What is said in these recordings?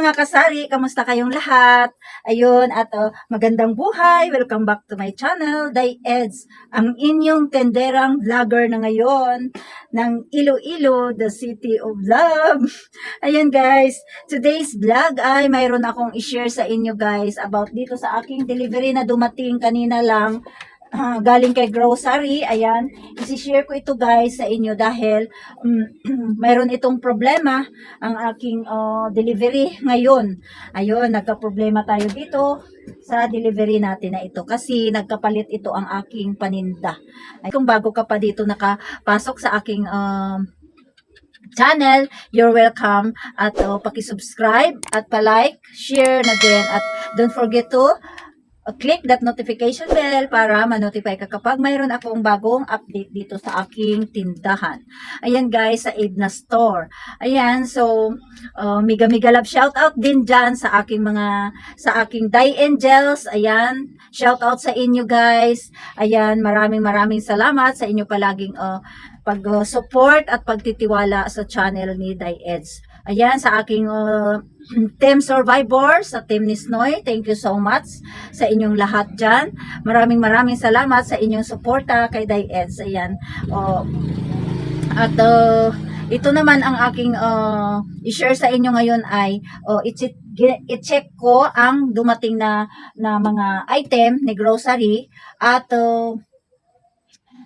mga kasari, kamusta kayong lahat? Ayun, at uh, magandang buhay. Welcome back to my channel, Day Eds, ang inyong tenderang vlogger na ngayon ng Iloilo, the city of love. Ayun guys, today's vlog ay mayroon akong i-share sa inyo guys about dito sa aking delivery na dumating kanina lang ah, galing kay grocery. Ayan, isi-share ko ito guys sa inyo dahil um, mayroon itong problema ang aking ah, delivery ngayon. Ayun, nagka-problema tayo dito sa delivery natin na ito kasi nagkapalit ito ang aking paninda. Ay, kung bago ka pa dito nakapasok sa aking um, channel, you're welcome at uh, paki-subscribe at pa-like, share na din at don't forget to uh, click that notification bell para ma-notify ka kapag mayroon akong bagong update dito sa aking tindahan. Ayan guys, sa Edna Store. Ayan, so uh, mega mega love shout out din dyan sa aking mga sa aking Die Angels. Ayan, shout out sa inyo guys. Ayan, maraming maraming salamat sa inyo palaging uh, pag-support at pagtitiwala sa channel ni Die Eds. Ayan, sa aking uh, Team Survivor, sa Team ni Snoy, thank you so much sa inyong lahat dyan. Maraming maraming salamat sa inyong suporta kay Die Eds. Ayan. Oh, at uh, ito naman ang aking uh, i-share sa inyo ngayon ay uh, i-check, i-check ko ang dumating na, na mga item ni grocery at uh,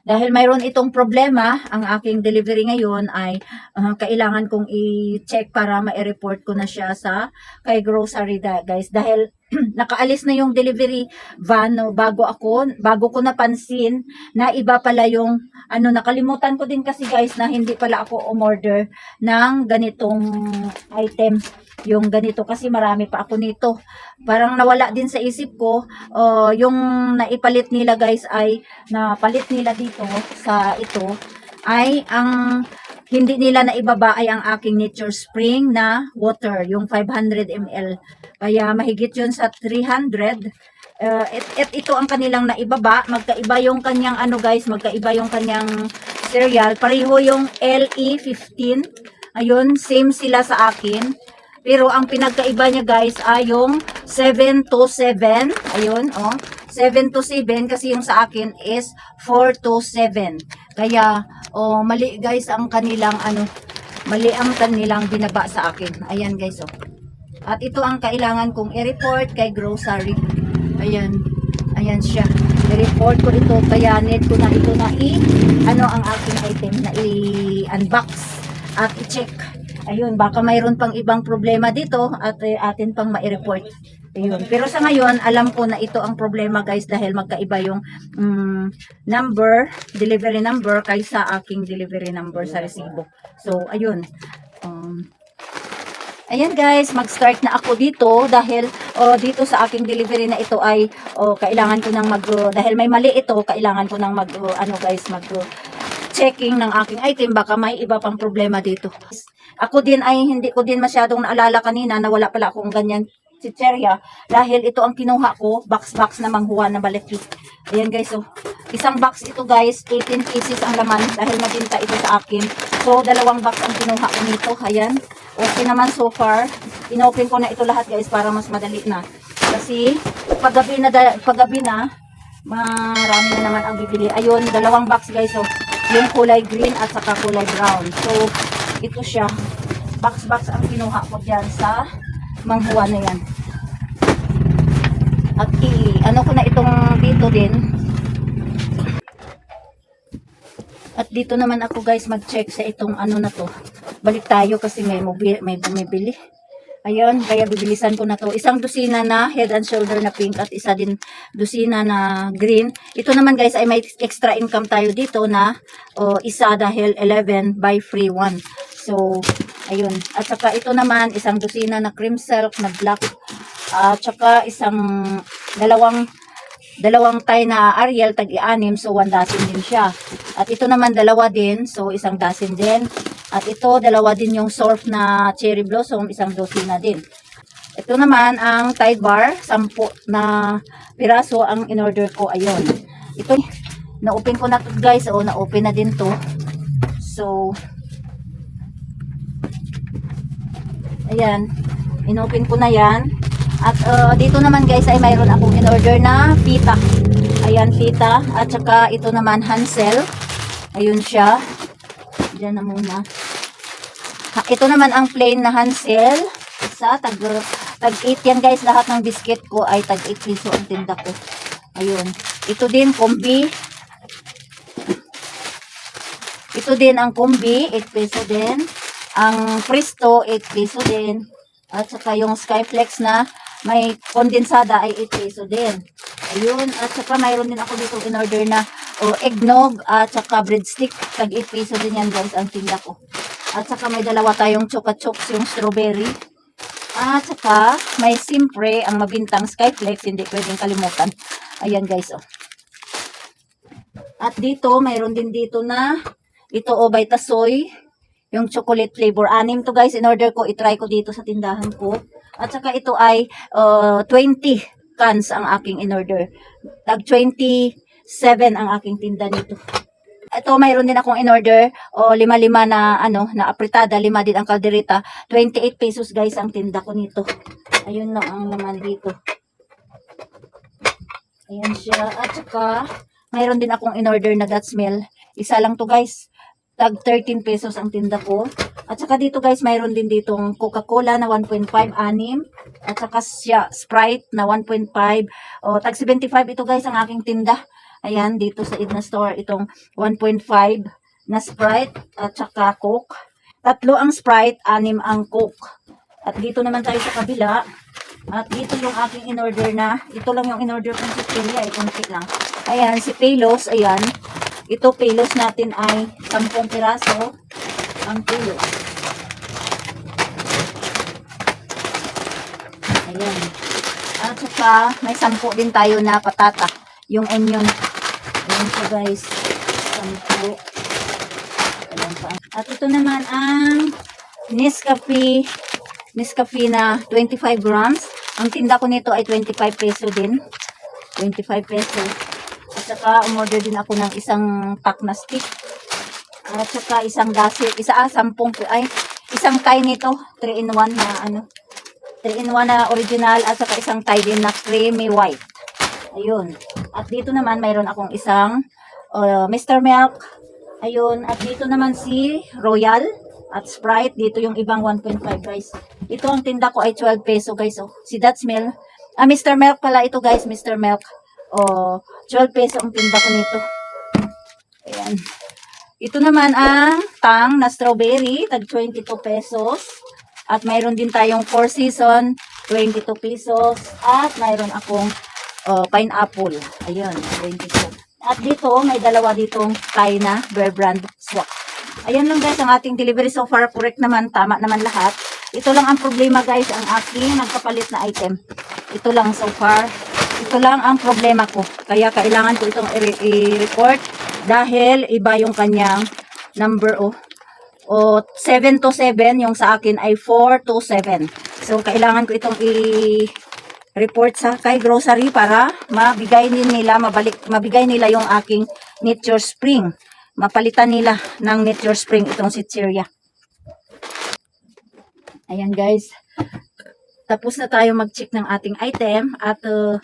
dahil mayroon itong problema, ang aking delivery ngayon ay uh, kailangan kong i-check para ma-report ko na siya sa kay grocery da, guys. Dahil nakaalis na yung delivery van no, bago ako, bago ko napansin na iba pala yung ano nakalimutan ko din kasi guys na hindi pala ako umorder ng ganitong item yung ganito kasi marami pa ako nito. Parang nawala din sa isip ko, uh, yung naipalit nila guys ay napalit nila dito sa ito ay ang hindi nila na ibaba ay ang aking Nature Spring na water, yung 500 ml. Kaya mahigit yun sa 300. Uh, et ito ang kanilang naibaba. Magkaiba yung kanyang ano guys, magkaiba yung kanyang cereal. Pareho yung LE15. Ayun, same sila sa akin. Pero ang pinagkaiba niya guys ay yung 7 to 7. Ayun, oh. 7 to 7 kasi yung sa akin is 4 to 7. Kaya, oh, mali guys ang kanilang ano, mali ang kanilang binaba sa akin. Ayan guys, oh. At ito ang kailangan kong i-report kay grocery. Ayan. Ayan siya. I-report ko ito. Kaya need ko na ito na i, ano ang aking item na i-unbox at i-check. Ayun, baka mayroon pang ibang problema dito at eh, atin pang ma-report. Ayun. Pero sa ngayon, alam ko na ito ang problema guys dahil magkaiba yung mm, number, delivery number kaysa aking delivery number sa resibo. So, ayun. Um, Ayan guys, mag-start na ako dito dahil oh, dito sa aking delivery na ito ay oh, kailangan ko nang mag oh, dahil may mali ito, kailangan ko nang mag oh, ano guys, mag oh, checking ng aking item baka may iba pang problema dito. Ako din ay hindi ko din masyadong naalala kanina na wala pala akong ganyan chicherya dahil ito ang kinuha ko, box-box na manghuwa na balaki. Ayan guys, so isang box ito guys, 18 pieces ang laman dahil mabinta ito sa akin. So dalawang box ang kinuha ko nito, ayan. Okay naman so far. Inopen ko na ito lahat guys para mas madali na. Kasi paggabi na, paggabi na, marami na naman ang bibili. Ayun, dalawang box guys, so yung kulay green at saka kulay brown. So, ito siya. Box-box ang kinuha ko dyan sa manghuwa na yan. At i, ano ko na itong dito din. At dito naman ako guys mag-check sa itong ano na to. Balik tayo kasi may, may bumibili. Ayun, kaya bibilisan ko na to. Isang dosina na head and shoulder na pink at isa din dosina na green. Ito naman guys ay may extra income tayo dito na oh, isa dahil 11 by free 1. So, ayun. At saka ito naman isang dosina na cream silk na black. At saka isang dalawang dalawang tie na Ariel tag-anim so one dozen din siya. At ito naman dalawa din so isang dozen din. At ito dalawa din yung surf na cherry blossom isang dosina din. Ito naman ang Tide bar, 10 na piraso ang in-order ko ayun. Ito na-open ko na to guys, o na-open na din to. So Ayan. Inopen ko na yan. At uh, dito naman guys ay mayroon akong in-order na pita. Ayan, pita. At saka ito naman Hansel. Ayun siya. Diyan na muna. Ito naman ang plain na Hansel. Isa, tag, tag 8 yan guys. Lahat ng biscuit ko ay tag 8 piso ang tinda ko. Ayun. Ito din, kombi. Ito din ang kombi, 8 peso din. Ang Presto, 8 peso din. At saka yung Skyflex na may kondensada ay 8 peso din. Ayun. At saka mayroon din ako dito in order na o eggnog at saka breadstick. Tag 8 peso din yan guys ang tinda ko. At saka may dalawa tayong choka chops yung strawberry. At saka may simpre ang mabintang Skyflex. Hindi pwedeng kalimutan. Ayan guys oh. At dito, mayroon din dito na ito o Vitasoy, yung chocolate flavor. Anim to guys, in order ko, itry ko dito sa tindahan ko. At saka ito ay uh, 20 cans ang aking in order. Tag 27 ang aking tinda nito. Ito, mayroon din akong in order o lima-lima na ano, na apritada, lima din ang kaldereta. 28 pesos guys ang tinda ko nito. Ayun lang ang naman dito. Ayan siya. At saka, mayroon din akong in-order na God's Meal. Isa lang to guys. Tag 13 pesos ang tinda ko. At saka dito guys, mayroon din ditong Coca-Cola na 1.5 anim. At saka siya, Sprite na 1.5. O, tag 75 ito guys ang aking tinda. Ayan, dito sa Idna Store, itong 1.5 na Sprite at saka Coke. Tatlo ang Sprite, anim ang Coke. At dito naman tayo sa kabila. At dito yung aking in-order na, ito lang yung in-order kong chichirya, ay kunti lang. Ayan, si Palos, ayan. Ito, Palos natin ay 10 piraso. Ang Palos. Ayan. At saka, may 10 din tayo na patata. Yung onion. Ayan siya guys. 10. Ayan pa. At ito naman ang Nescafe Nescafe na 25 grams. Ang tinda ko nito ay 25 peso din. 25 peso. At saka umorder din ako ng isang pack na stick. At saka isang dasi, isa ah, sampung, ay, isang tie nito, 3 in 1 na ano, 3 in 1 na original at saka isang tie din na creamy white. Ayun. At dito naman mayroon akong isang uh, Mr. Milk. Ayun. At dito naman si Royal at Sprite. Dito yung ibang 1.5 guys. Ito ang tinda ko ay 12 peso guys. Oh. Si That's Milk. Ah, Mr. Milk pala ito guys. Mr. Milk. Oh, 12 peso ang tinda ko nito. Ayan. Ito naman ang tang na strawberry. Tag 22 pesos. At mayroon din tayong 4 season. 22 pesos. At mayroon akong oh, pineapple. Ayun, 22. At dito, may dalawa ditong Thai na Bear Brand swap. Ayan lang guys, ang ating delivery so far. Correct naman, tama naman lahat. Ito lang ang problema guys, ang aking nagkapalit na item. Ito lang so far. Ito lang ang problema ko. Kaya kailangan ko itong i-report dahil iba yung kanyang number oh. O 7 to 7, yung sa akin ay 4 to 7. So kailangan ko itong i- report sa kay grocery para mabigay nila mabalik mabigay nila yung aking nature spring. Mapalitan nila ng nature spring itong si Chiria ayan guys. Tapos na tayo mag-check ng ating item at uh,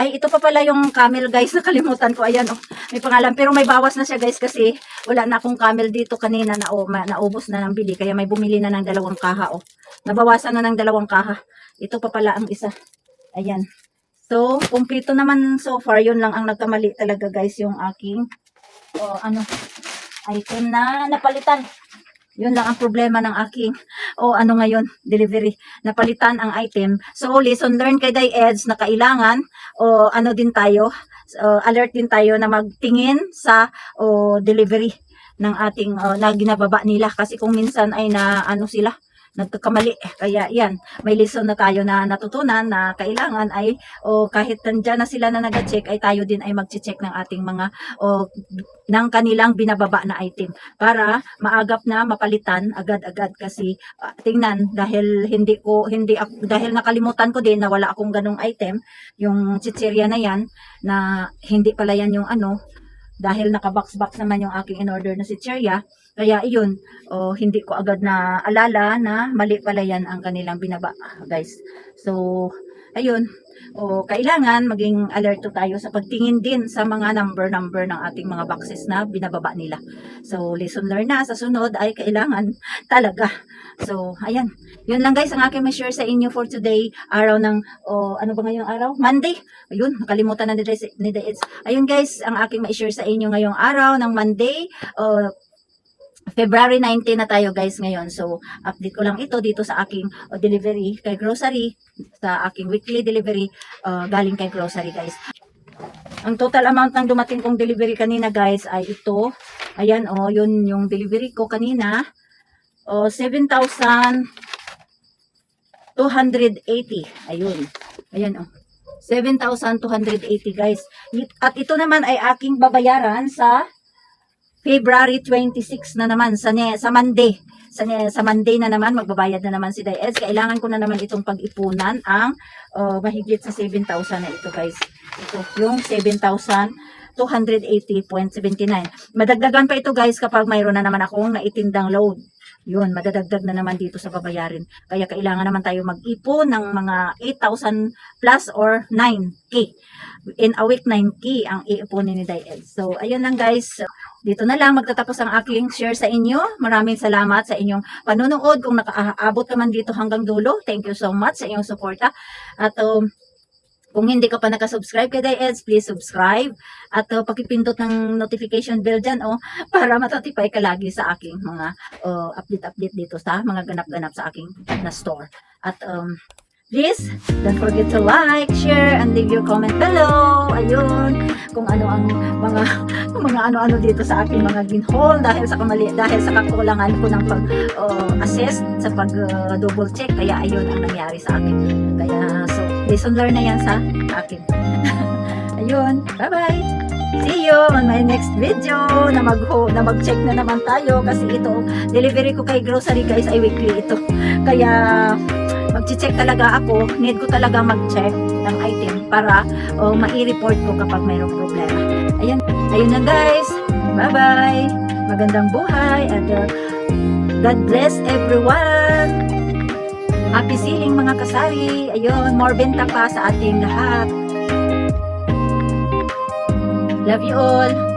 ay ito pa pala yung camel guys. Nakalimutan ko. Ayan oh. May pangalan. Pero may bawas na siya guys kasi wala na akong camel dito kanina. Na oh, naubos na ng bili. Kaya may bumili na ng dalawang kaha oh. Nabawasan na ng dalawang kaha. Ito pa pala ang isa Ayan. So, kumpleto naman so far. Yun lang ang nagkamali talaga guys yung aking o ano, item na napalitan. Yun lang ang problema ng aking o ano ngayon, delivery. Napalitan ang item. So, lesson learned kay Day Eds na kailangan o ano din tayo, o, alert din tayo na magtingin sa o delivery ng ating o, na ginababa nila kasi kung minsan ay na ano sila nagkakamali. Kaya yan, may lesson na tayo na natutunan na kailangan ay o kahit nandyan na sila na nag-check ay tayo din ay mag-check ng ating mga o ng kanilang binababa na item para maagap na mapalitan agad-agad kasi ah, tingnan dahil hindi ko hindi ako, dahil nakalimutan ko din na wala akong ganong item yung chichirya na yan na hindi pala yan yung ano dahil naka-box-box naman yung aking in-order na chichirya Kaya iyon, oh, hindi ko agad na alala na mali pala yan ang kanilang binaba, guys. So, ayun, o kailangan maging alerto tayo sa pagtingin din sa mga number-number ng ating mga boxes na binababa nila. So, lesson learned na sa sunod ay kailangan talaga. So, ayan. Yun lang guys ang aking ma-share sa inyo for today. Araw ng, o ano ba ngayong araw? Monday. Ayun, nakalimutan na ni Eds. Ayun guys, ang aking ma-share sa inyo ngayong araw ng Monday. O, February 19 na tayo guys ngayon. So, update ko lang ito dito sa aking uh, delivery kay grocery, sa aking weekly delivery uh, galing kay grocery guys. Ang total amount ng dumating kong delivery kanina guys ay ito. Ayan oh, yun yung delivery ko kanina. Oh, 7,280. Ayun. Ayan oh. 7,280 guys. At ito naman ay aking babayaran sa February 26 na naman sa ne, sa Monday. Sa, ne, sa Monday na naman magbabayad na naman si Diez. Kailangan ko na naman itong pag-ipunan ang uh, mahigit sa 7,000 na ito guys. Ito yung 7,280.79. Madagdagan pa ito guys kapag mayroon na naman akong naitindang load. Yun, madadagdag na naman dito sa babayarin. Kaya kailangan naman tayo mag-ipon ng mga 8,000 plus or 9K. In a week, 9K ang iipunin ni Diel. So, ayun lang guys. Dito na lang magtatapos ang aking share sa inyo. Maraming salamat sa inyong panonood. Kung nakaabot ka man dito hanggang dulo, thank you so much sa inyong suporta. At um, kung hindi ka pa nakasubscribe kay Diels, please subscribe. At uh, pakipindot ng notification bell dyan, oh, para matotify ka lagi sa aking mga uh, update-update dito sa mga ganap-ganap sa aking na store. At um, please, don't forget to like, share, and leave your comment below. Ayun, kung ano ang mga mga ano-ano dito sa aking mga ginhaul dahil sa kamali dahil sa kakulangan ko ng pag uh, assess sa pag uh, double check kaya ayun ang nangyari sa akin. Kaya so lesson learned na yan sa akin. ayun, bye-bye. See you on my next video na mag na mag-check na naman tayo kasi ito delivery ko kay grocery guys ay weekly ito. Kaya mag-check talaga ako, need ko talaga mag-check ng item para oh, mai-report ko kapag mayroong problema. Ayun, ayun na guys. Bye-bye. Magandang buhay and uh, God bless everyone. Happy selling mga kasari. Ayun, more benta pa sa ating lahat. Love you all.